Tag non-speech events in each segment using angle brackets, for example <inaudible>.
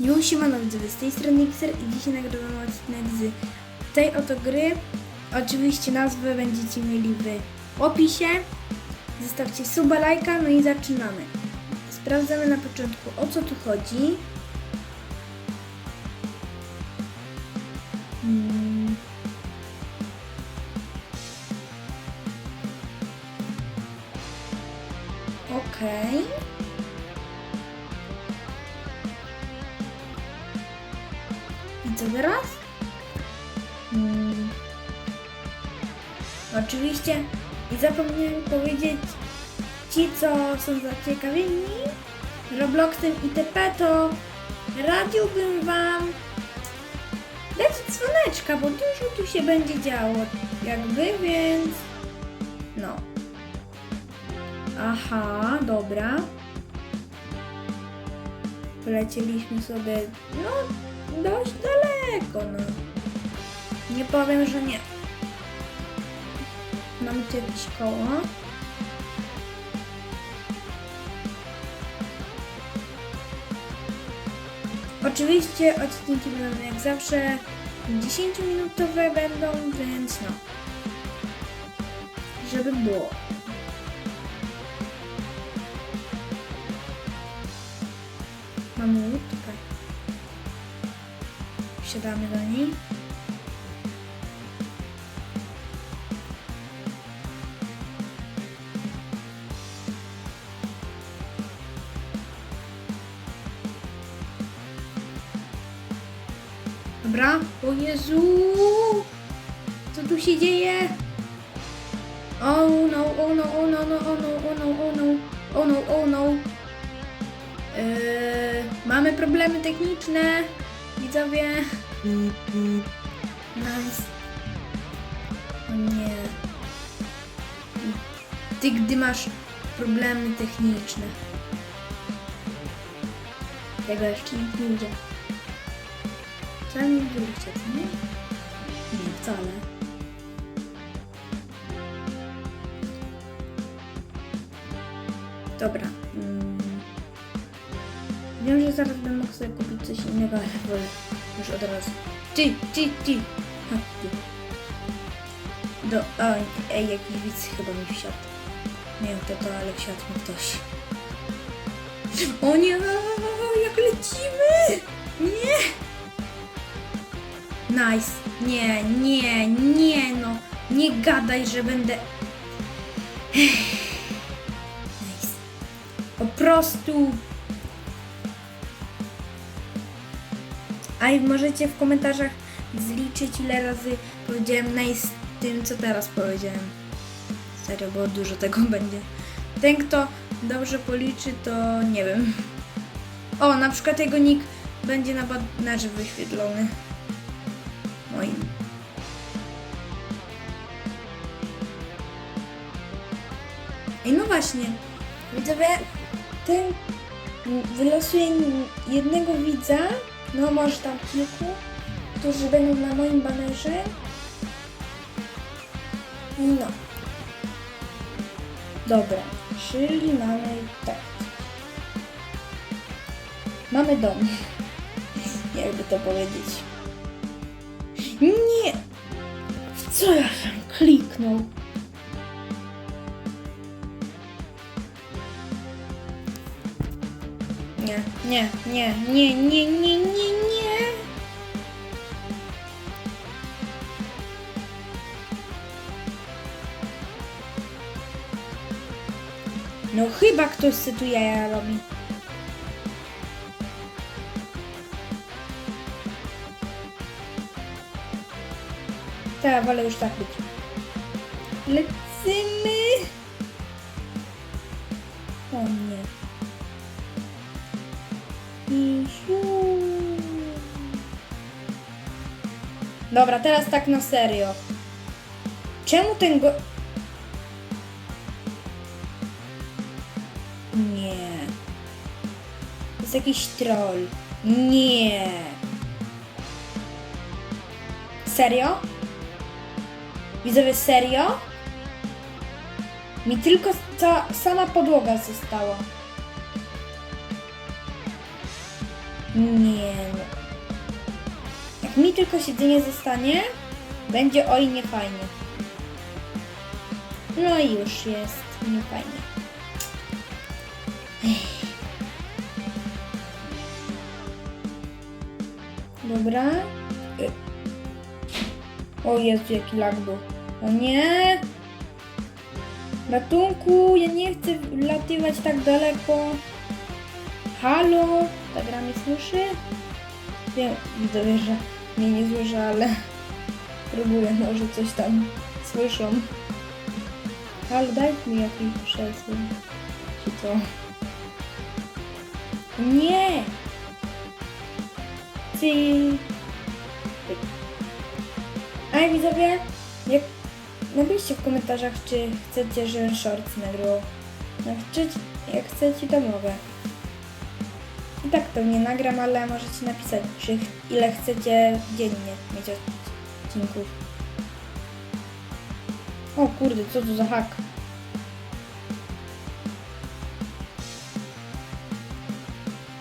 Już siemano widzowie, z tej strony Mixer i dzisiaj nagrywamy odcinek z tej oto gry. Oczywiście nazwę będziecie mieli w opisie. Zostawcie suba, lajka, no i zaczynamy. Sprawdzamy na początku o co tu chodzi. Hmm. Okej. I Oczywiście i zapomniałem powiedzieć ci, co są zaciekawieni Robloxem itp. to radziłbym wam dać dzwoneczka, bo dużo tu się będzie działo jakby, więc no. Aha, dobra. Polecieliśmy sobie, no, dość daleko, no. Nie powiem, że nie. Tu jakieś koło. Oczywiście odcinki będą jak zawsze 10-minutowe będą, więc no. Żeby było. Mamy łódkę. Wsiadamy do niej. Dobra. O Jezu! Co tu się dzieje? Oh no, oh no, oh no, no, oh no, oh no, oh no, oh no, oh no. Eee, mamy problemy techniczne, widzowie. Nice. O nie. Ty, gdy masz problemy techniczne. Tego jeszcze nikt nie widział. Wcale nie widzieliście, co nie? Nie, wcale. Dobra. Mm. Wiem, że zaraz bym mógł sobie kupić coś innego, ale wolę już od razu. Ty, ty, ty! Chodź tu. Do, o, ej, jakiś widz chyba mi wsiadł. Nie wiem kto to, ale wsiadł mi ktoś. O nie, jak lecimy! Nie! Nice. Nie, nie, nie no. Nie gadaj, że będę... Nice. Po prostu... A możecie w komentarzach zliczyć ile razy powiedziałem nice tym, co teraz powiedziałem. Serio, bo dużo tego <laughs> będzie. Ten, kto dobrze policzy, to nie wiem. O, na przykład jego nick będzie na banerze wyświetlony moim. I no właśnie, widzowie, ten wylosuje jednego widza, no może tam kilku, którzy będą na moim banerze. No. Dobra, czyli mamy tak. Mamy dom. <laughs> Jakby to powiedzieć. Co ja tam kliknął? Nie, nie, nie, nie, nie, nie, nie, nie. No chyba ktoś se tu jaja robi. Tak, wolę już tak być. Lecimy! O nie. I. Dobra, teraz tak na serio. Czemu ten go... Nie. To jest jakiś troll. Nie. Serio? Widzowie, serio? Mi tylko ta sama podłoga została. Nie no. Jak mi tylko siedzenie zostanie, będzie oj nie fajnie. No i już jest nie fajnie. Dobra. O Jezu, jaki lag był. O nie! Ratunku, ja nie chcę latywać tak daleko. Halo? Ta gra mnie słyszy? Wiem, widzowie, że mnie nie słyszy, ale <laughs> próbuję, może coś tam słyszą. Halo, daj mi jakiś przesył. Czy co? Nie! Ty... A widzowie, napiszcie w komentarzach, czy chcecie, że shorts nagrywał. Czy, jak chcecie, to mogę. I tak pewnie nagram, ale możecie napisać, czy ile chcecie dziennie mieć odcinków. O kurde, co to za hak?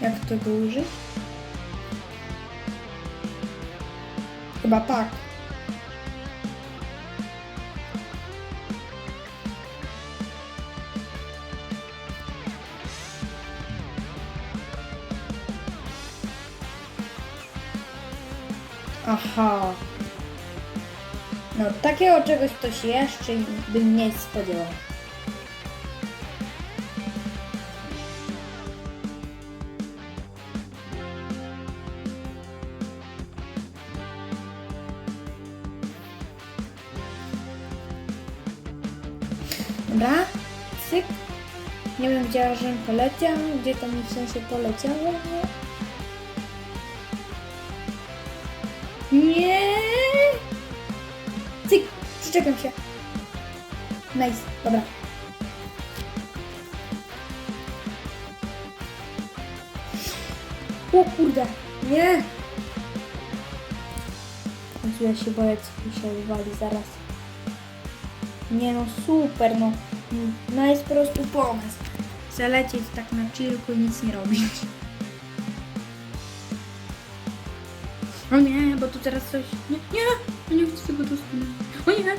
Jak tego użyć? Chyba tak. Aha. No, takiego czegoś ktoś jeszcze bym nie spodziewał. Dobra, cyk. Nie wiem, gdzie żem poleciał, gdzie to mi w sensie poleciało. Nie. Cyk, przyczepiam się. Nice, dobra. O kurde, nie. Jezu, ja się boję, co mi się wywali zaraz. Nie no, super, no. Nice po prostu pomysł. Zalecieć tak na chillku i nic nie robić. O nie, bo tu teraz coś... Nie, nie, nie chcę tego dostać. O nie,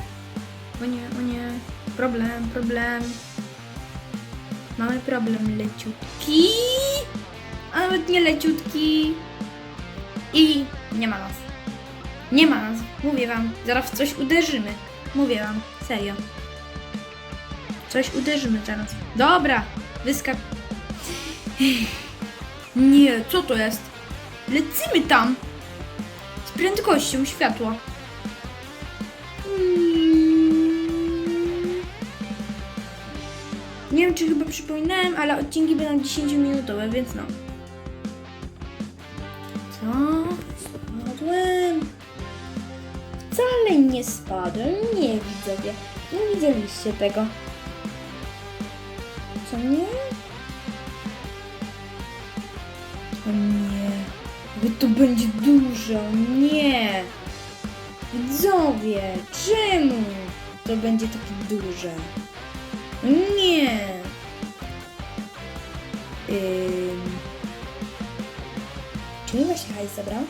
o nie, o nie. Problem, problem. Mamy problem leciutki. A nawet nie leciutki. I nie ma nas. Nie ma nas. Mówię wam, zaraz coś uderzymy. Mówię wam, serio. Coś uderzymy zaraz. Dobra, wyskak... Nie, co to jest? Lecimy tam! Prędkością światła. Mm. Nie wiem, czy chyba przypominałem, ale odcinki będą 10-minutowe, więc no. Co? Spadłem? Wcale nie spadłem, nie widzowie. Nie widzieliście tego. Co nie? To będzie dużo. Nie. Widzowie, czemu to będzie takie duże? Nie. Ym. Czy mi właśnie hajs zabrał?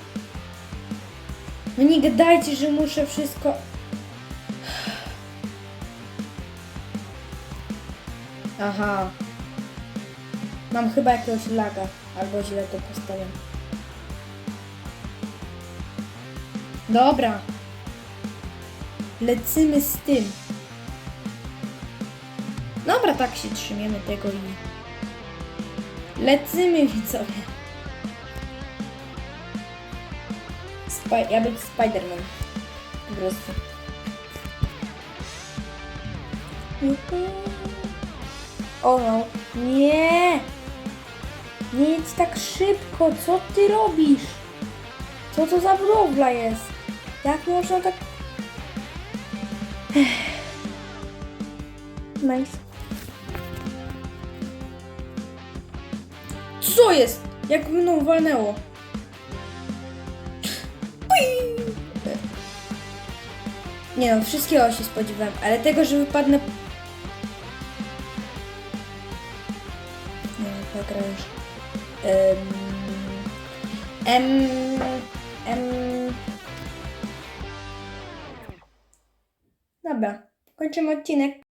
No nie gadajcie, że muszę wszystko... Aha. Mam chyba jakiegoś laga, albo źle to postawiam. Dobra. Lecimy z tym. Dobra, tak się trzymiemy tego i... Lecimy, widzowie. Spi- ja być Spiderman. Po prostu. O no. Nie! Nie jedź tak szybko, co ty robisz? Co to za budowla jest? Jak można tak... Nice. Co jest? Jak mną walnęło? Nie no, wszystkiego się spodziewałem, ale tego, że wypadnę... Nie ta gra już... Em, em. Dobra, kończymy odcinek.